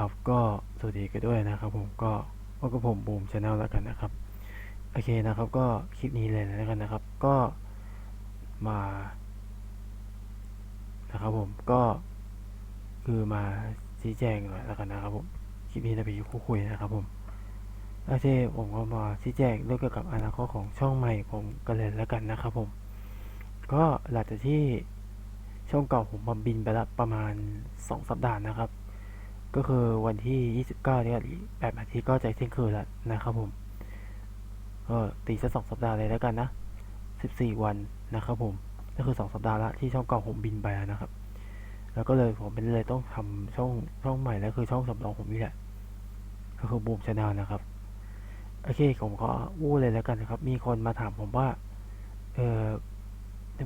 ครับก็สวัสดีกันด้วยนะครับ ผมก็พบกับผมบูมชาแนลแล้วกันนะครับโอเคนะครับ ก็คลิปนี้เลยแล้วกันนะครับ ก็มานะครับ ผมก็คือมาชี้แจงหน่อยแล้วกันนะครับ ผมคลิปนี้จะเป็นคู่คุยนะครับ ผมโอเคผมก็มาชี้แจงเรื่องเกี่ยวกับอนาคตของช่องใหม่ผมกันเลยแล้วกันนะครับ ผม ก็หลังจากที่ช่องเก่าผมมาบินไปล้วประมาณสองสัปดาห์นะครับ ก็คือวันที่ 29เนี่ยแปดนาทีก็จะเที่ยงคืนแล้วนะครับผม ก็ตีสักสองสัปดาห์เลยแล้วกันนะ 14 วันนะครับผม ก็คือ 2 สัปดาห์ละที่ช่องเก่าผมบินไปแล้วนะครับ แล้วก็เลยผมเป็นเลยต้องทำช่องช่องใหม่แล้วคือช่องสำรองผมนี่แหละ ก็คือบูมชาแนลนะครับ โอเคผมก็อู้เลยแล้วกันนะครับ มีคนมาถามผมว่า เออ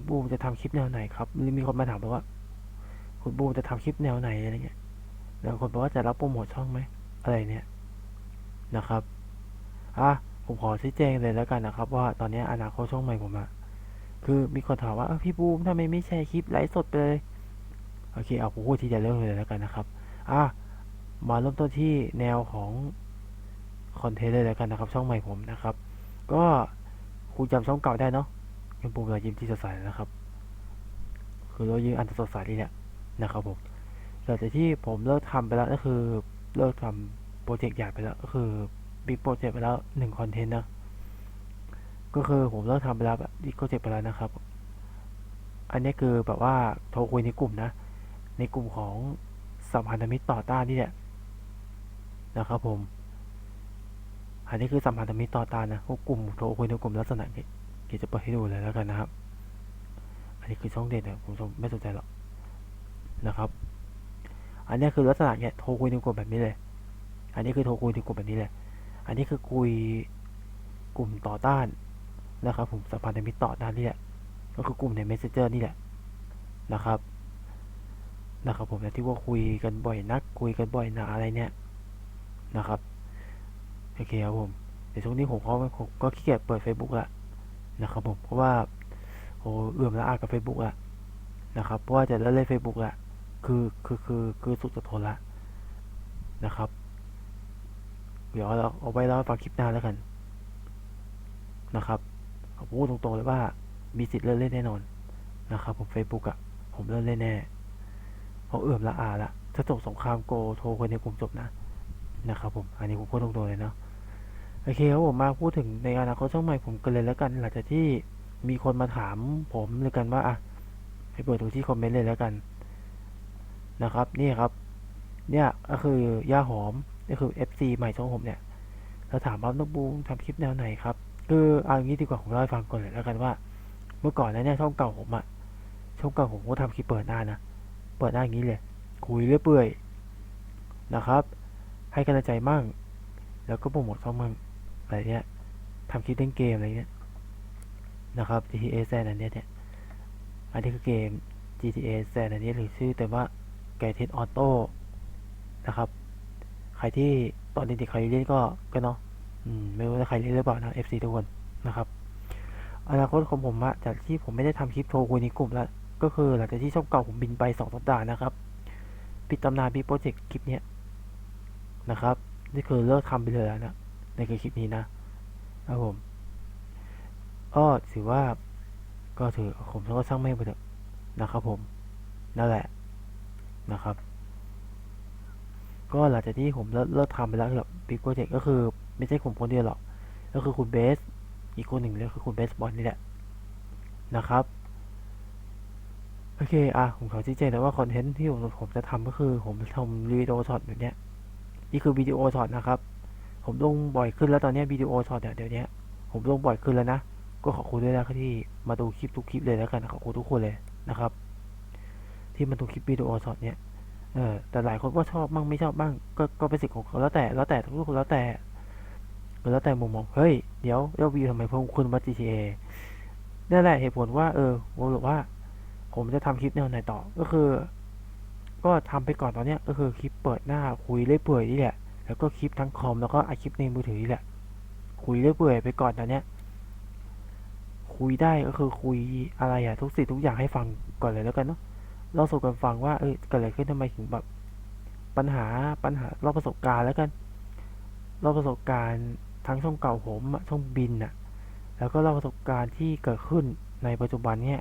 บูมจะทำคลิปแนวไหนครับหรือมีคนมาถามผมว่า คุณบูมจะทำคลิปแนวไหนอะไรเงี้ย แล้วคนบอกว่าจะรับโปรโมทช่องไหมอะไรเนี่ยนะครับอะผมขอชี้แจงเลยแล้วกันนะครับ ว่าตอนนี้อนาคตช่องใหม่ผมอะคือมีคนถามว่าพี่บูมทำไมไม่แชร์คลิปไลฟ์สดไปเลยโอเคเอาผมพูดที่จะเริ่มเลยแล้วกันนะครับอะมาเริ่มต้นที่แนวของคอนเทนต์เลยแล้วกันนะครับ ช่องใหม่ผมนะครับ ก็คุณจำช่องเก่าได้เนาะยังปูกระยิ้มที่สดใสนะครับ คือเรายิ้มอันสดใสนี่แหละนะครับผม หลังจากที่ผมเลิกทำไปแล้วก็คือเลิกทำโปรเจกต์ใหญ่ไปแล้วก็คือบิ๊กโปรเจกต์ไปแล้วหนึ่งคอนเทนต์นะ ก็คือผมเลิกทำไปแล้วแบบบิ๊กโปรเจกต์ไปแล้วนะครับ อันนี้คือแบบว่าโทรคุยในกลุ่มนะ ในกลุ่มของสัมพันธมิตรต่อต้านนี่แหละนะครับผม อันนี้คือสัมพันธมิตรต่อต้านนะพวกกลุ่มโทรคุยในกลุ่มลักษณะนี้เดี๋ยวจะเปิดให้ดูเลยแล้วกันนะครับ อันนี้คือช่องเด่นนี่ยผมไม่สนใจหรอกนะครับ อันนี้คือลักษณะเนี่ยโทรคุยในกลุ่มแบบนี้เลย อันนี้คือโทรคุยในกลุ่มแบบนี้เลย อันนี้คือคุยกลุ่มต่อต้านนะครับผมสัมพันธมิตรต่อต้านนี่แหละ ก็คือกลุ่มใน messenger นี่แหละนะครับนะครับผมที่ว่าคุยกันบ่อยนัก คุยกันบ่อยหนาอะไรเนี่ยนะครับโอเคครับผมในช่วงนี้ผมก็ผมก็ขี้เกียจเปิด Facebook ละนะครับผมเพราะว่าโอ้เอื่อมละอากับ Facebook ละนะครับเพราะว่าจะเล่นเล่น Facebook ละ คือคือคือคือสุดจะทนละนะครับ เดี๋ยวเราเอาไว้เล่าให้ฟังคลิปหน้าแล้วกันนะครับผมพูดตรงๆเลยว่ามีสิทธิ์เล่นเล่นแน่นอนนะครับ ผม Facebook อะผมเล่นเล่นแน่เพราะเอื่อมละอาละถ้าจบสงครามโกโทรคนในกลุ่มจบนะนะครับผมอันนี้ผมพูดตรงๆเลยเนาะโอเคครับผมมาพูดถึงในอนาคตช่องใหม่ผมกันเลยแล้วกันหลังจากที่มีคนมาถามผมเลยกันว่าอะให้เปิดดูที่คอมเมนต์เลยแล้วกัน นะครับ นี่ครับ เนี่ยก็คือย่าหอมนี่คือ FC ใหม่ช่องผมเนี่ยแล้วถามว่าน้องบูมทำคลิปแนวไหนครับ คือเอาอย่างนี้ดีกว่าผมเล่าให้ฟังก่อนเลยแล้วกันว่า เมื่อก่อนนะเนี่ยช่องเก่าผมอะช่องเก่าผมก็ทำคลิปเปิดหน้านะ เปิดหน้าอย่างนี้เลย คุยเรื่อยเปื่อยนะครับ ให้กำลังใจมั่ง แล้วก็โปรโมทช่องมั่งอะไรเนี้ยทำคลิปเล่นเกมอะไรเนี้ยนะครับ GTA แซนอันเนี้ยเนี่ย อันนี้คือเกม GTA แซนอันนี้หรือชื่อแต่ว่า แกเทสออโต้นะครับ ใครที่ตอนเด็กๆใครเล่นก็ก็เนาะไม่รู้ว่าใครเล่นหรือเปล่านะ FC ทุกคนนะครับอนาคตของผมอะจากที่ผมไม่ได้ทำคลิปโทรคุยในกลุ่มแล้ว ก็คือหลังจากที่ช่องเก่าผมบินไปสองสัปดาห์นะครับ ปิดตำนานบีโปรเจกต์คลิปเนี้ยนะครับ นี่คือเลิกทำไปเลยแล้วนะในคลิปนี้นะครับผมก็ถือว่าก็ถือผมก็ช่างไม่ไปเถอะนะครับผมนั่นแหละ นะครับ ก็หลังจากที่ผมเลิกเลิกทำไปแล้วแบบบิ๊กโปรเจกต์ก็คือไม่ใช่ผมคนเดียวหรอก ก็คือคุณเบส อีกคนหนึ่งเลยคือคุณเบสบอลนี่แหละนะครับ โอเค อะ ผมขอชี้แจงแต่ว่าคอนเทนต์ที่ผมผมจะทำก็คือ ผมทำวิดีโอช็อตแบบเนี้ย นี่คือวิดีโอช็อตนะครับ ผมลงบ่อยขึ้นแล้วตอนเนี้ยวิดีโอช็อตเดี๋ยวนี้ผมลงบ่อยขึ้นแล้วนะ ก็ขอบคุณด้วยนะที่มาดูคลิปทุกคลิปเลยแล้วกันขอบคุณทุกคนเลยนะครับ ที่มาดูกคลิปวิดีโอช็อตเนี่ยเออแต่หลายคนก็ชอบบ้างไม่ชอบบ้าง ก็ก็เป็นสิทธิ์ของเขาแล้วแต่แล้วแต่ทุกคนแล้วแต่แล้วแต่มุมมองเฮ้ยเดี๋ยวยอดวิวทำไมเพิ่มขึ้นมา GTA นั่นแหละเหตุผลว่า เออผมบอกว่า ผมจะทำคลิปแนวไหนต่อก็คือ ก็ทำไปก่อนตอนเนี้ยก็คือคลิปเปิดหน้าคุยเรื่อยเปื่อยนี่แหละแล้วก็คลิปทั้งคอมแล้วก็อัดคลิปในมือถือนี่แหละ คุยเรื่อยเปื่อยไปก่อนตอนเนี้ยคุยได้ก็คือคุยอะไรอะทุกสิ่งทุกอย่างให้ฟังก่อนเลยแล้วกันเนาะ เล่าสู่กันฟังว่าเอ้ยเกิดอะไรขึ้นทำไมถึงแบบปัญหาปัญหาเล่าประสบการณ์แล้วกันเล่าประสบการณ์ทั้งช่องเก่าผมช่องบินอะแล้วก็เล่าประสบการณ์ที่เกิดขึ้นในปัจจุบันเนี่ย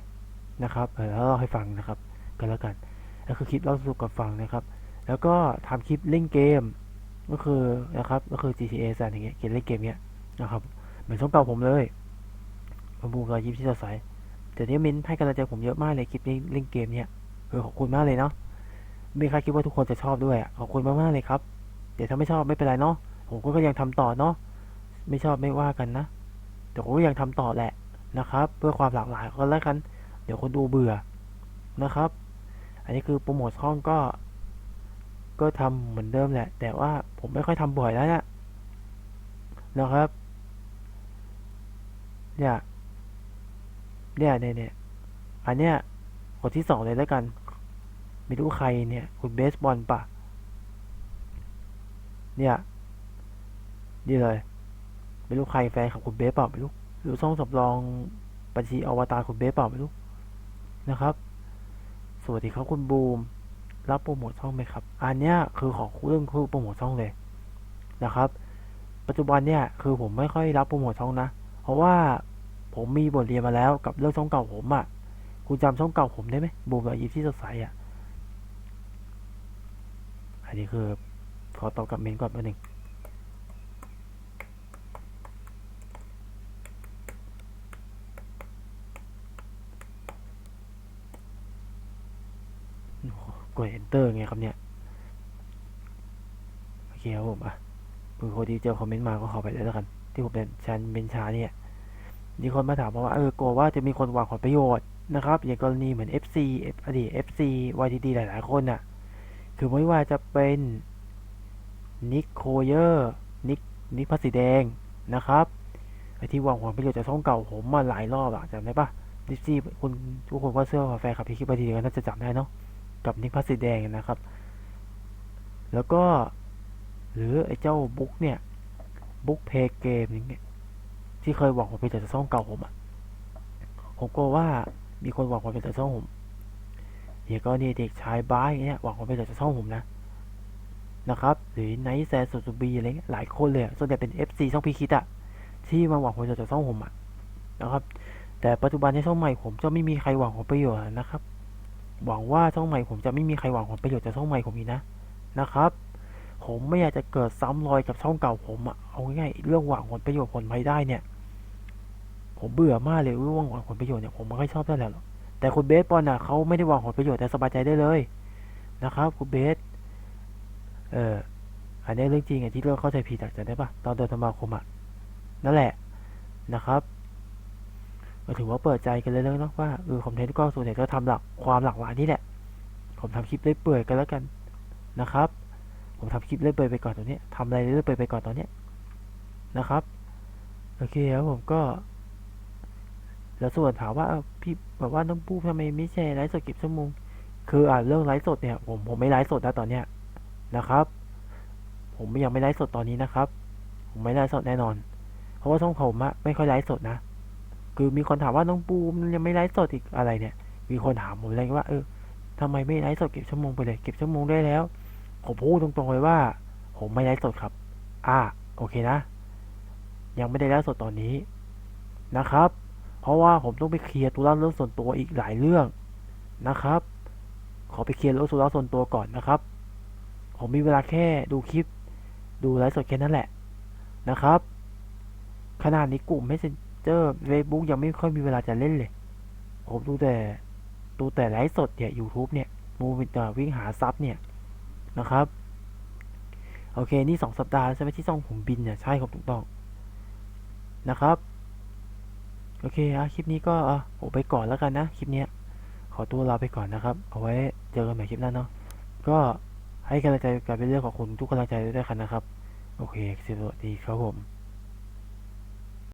นะครับเออแล้วเล่าให้ฟังนะครับกันแล้วกันแล้วคือคลิปเล่าสู่กันฟังนะครับ แล้วก็ทำคลิปเล่นเกม ก็คือนะครับก็คือ GTA แสนอย่างเงี้ยเกมเล่นเกมเนี้ยนะครับเหมือนช่องเก่าผมเลยมบูรอยยิ้มที่สดใสแต่เนี้ยมินให้กำลังใจผมเยอะมากเลยคลิปเล่นเกมเนี้ย เออขอบคุณมากเลยเนาะไม่คาดคิดว่าทุกคนจะชอบด้วยขอบคุณมากๆเลยครับ เดี๋ยวถ้าไม่ชอบไม่เป็นไรเนาะผมก็ยังทำต่อเนาะไม่ชอบไม่ว่ากันนะแต่ผมก็ยังทำต่อแหละนะครับ เพื่อความหลากหลายก็แล้วกัน เดี๋ยวคนดูเบื่อนะครับ อันนี้คือโปรโมทช่องก็ ก็ทำเหมือนเดิมแหละ แต่ว่าผมไม่ค่อยทำบ่อยแล้วนะนะครับเนี่ยเนี่ยเนี่ยเนี่ยอันเนี้ย คนที่สองเลยแล้วกัน ไม่รู้ใครเนี่ย คุณเบสบอลปะเนี่ยนี่เลย ไม่รู้ใครแฟนของคุณเบสเปล่าไม่รู้หรือช่องสำรองบัญชีอวตารคุณเบสเปล่าไม่รู้นะครับ สวัสดีครับคุณบูม รับโปรโมทช่องไหมครับ อันเนี้ยคือของเรื่องคือโปรโมทช่องเลยนะครับ ปัจจุบันเนี่ยคือผมไม่ค่อยรับโปรโมทช่องนะ เพราะว่าผมมีบทเรียนมาแล้วกับเรื่องช่องเก่าผมอะ่ะ คุณจำช่องเก่าผมได้ไหมบูมรอยยิ้มที่สดใสอะ่ะ อันนี้คือ ขอตอบกับเมนก่อนแป๊บหนึ่งกด enter ไงครับเนี่ย โอเคครับผมอะเผื่อคนที่เจอคอมเมนต์มาก็ขอไปเลยแล้วกัน ที่ผมเป็นชันเมนชาเนี่ยมีคนมาถามมาว่าเออกลัวว่าจะมีคนหวังผลประโยชน์ นะครับ อย่างกรณีเหมือน FC อดีต FC YTD หลาย ๆ คนน่ะ คือไม่ว่าจะเป็นนิกโคเยอร์นิกนิกพัสสีแดงนะครับไอที่หวังผลประโยชน์จากช่องเก่าผมมาหลายรอบอะจำได้ปะดิซี่คุณทุกคนก็เสื้อแฟนคลับพี่คิดไปทีก็น่าจะจำได้เนาะกับนิกพัสสีแดงนะครับ แล้วก็ หรือไอ้เจ้าบุ๊กเนี่ยบุ๊กเพย์เกมอย่างเงี้ยที่เคยหวังผลประโยจากช่องเก่าผมอะผมก็ว่า มีคนหวังผลประโยชน์จากช่องผมเดี๋ยวก็นี่เด็กชายบ้ายเนี่ยหวังผลประโยชน์จากช่องผมนะนะครับ หรือไนท์แซนสุบีอะไรเงี้ยหลายคนเลยส่วนใหญ่เป็น FC ช่องพีคิดอะที่มาหวังผลประโยชน์จากช่องผมอะนะครับ แต่ปัจจุบันในช่องใหม่ผมจะไม่มีใครหวังผลประโยชน์นะครับ หวังว่าช่องใหม่ผมจะไม่มีใครหวังผลประโยชน์จากช่องใหม่ผมอีกนะนะครับ ผมไม่อยากจะเกิดซ้ำรอยกับช่องเก่าผมอะเอาง่ายๆเรื่องหวังผลประโยชน์ผลไม่ได้เนี่ย ผมเบื่อมากเลยเรื่องวังผลประโยชน์เนี่ยผมไม่ค่อยชอบเท่าไหร่หรอกแต่คุณเบสบอลน่ะเขาไม่ได้วังผลประโยชน์แต่สบายใจได้เลยนะครับคุณเบสเอออันนี้เรื่องจริงอะที่เราเข้าใจผิดอะจำได้ปะตอนเดินธรรมาคมอะนั่นแหละนะครับก็ถือว่าเปิดใจกันเลยเนาะว่าเออคอนเทนต์ก็ส่วนใหญ่ก็ทำหลักความหลากหลายนี่แหละ ผมทำคลิปเล่อยเปื่อยกันแล้วกันนะครับ ผมทำคลิปเล่อยเปื่อยไปก่อนตัวเนี้ยทำอะไรเล่อยเปื่อยไปก่อนตอนเนี้ยนะครับ โอเคครับผมก็ แล้วส่วนถามว่าพี่แบบว่าน้องปูทำไมไม่แชร์ไลฟ์สดเก็บชั่วโมงคืออ่าเรื่องไลฟ์สดเนี่ย ผมผมไม่ไลฟ์สดนะตอนเนี้ยนะครับ ผมยังไม่ไลฟ์สดตอนนี้นะครับ ผมไม่ไลฟ์สดแน่นอน เพราะว่าช่องผมอะไม่ค่อยไลฟ์สดนะคือมีคนถามว่าน้องปูมันยังไม่ไลฟ์สดอีกอะไรเนี่ย มีคนถามผมเลยว่าเออทำไมไม่ไลฟ์สดเก็บชั่วโมงไปเลยเก็บชั่วโมงได้แล้ว ผมพูดตรงๆเลยว่า ผมไม่ไลฟ์สดครับ อ่าโอเคนะ ยังไม่ได้ไลฟ์สดตอนนี้นะครับ ราะว่าผมต้องไปเคลียร์ตัวเรื่องส่วนตัวอีกหลายเรื่องนะครับ ขอไปเคลียร์เรื่องส่วนตัวก่อนนะครับ ผมมีเวลาแค่ดูคลิป ดูไลฟ์สดแค่นั้นแหละนะครับ ขนาดนี้กลุ่ม Messenger Facebook ยังไม่ค่อยมีเวลาจะเล่นเลย ผมดูแต่ดูแต่ไลฟ์สดเนี่ย YouTube เนี่ยมูวินวิ่งหาซับเนี่ยนะครับ โอเค นี่สองสัปดาห์ใช่ไหมที่ซ่องผมบินเนี่ย ใช่ครับถูกต้องนะครับ โอเคอะคลิปนี้ก็อะผมไปก่อนแล้วกันนะคลิปเนี้ยขอตัวลาไปก่อนนะครับ เอาไว้เจอกันใหม่คลิปหน้าเนาะก็ให้กำลังใจกับเป็นเรื่องของคุณทุกกำลังใจด้วยกันนะครับ โอเคสวัสดีครับผม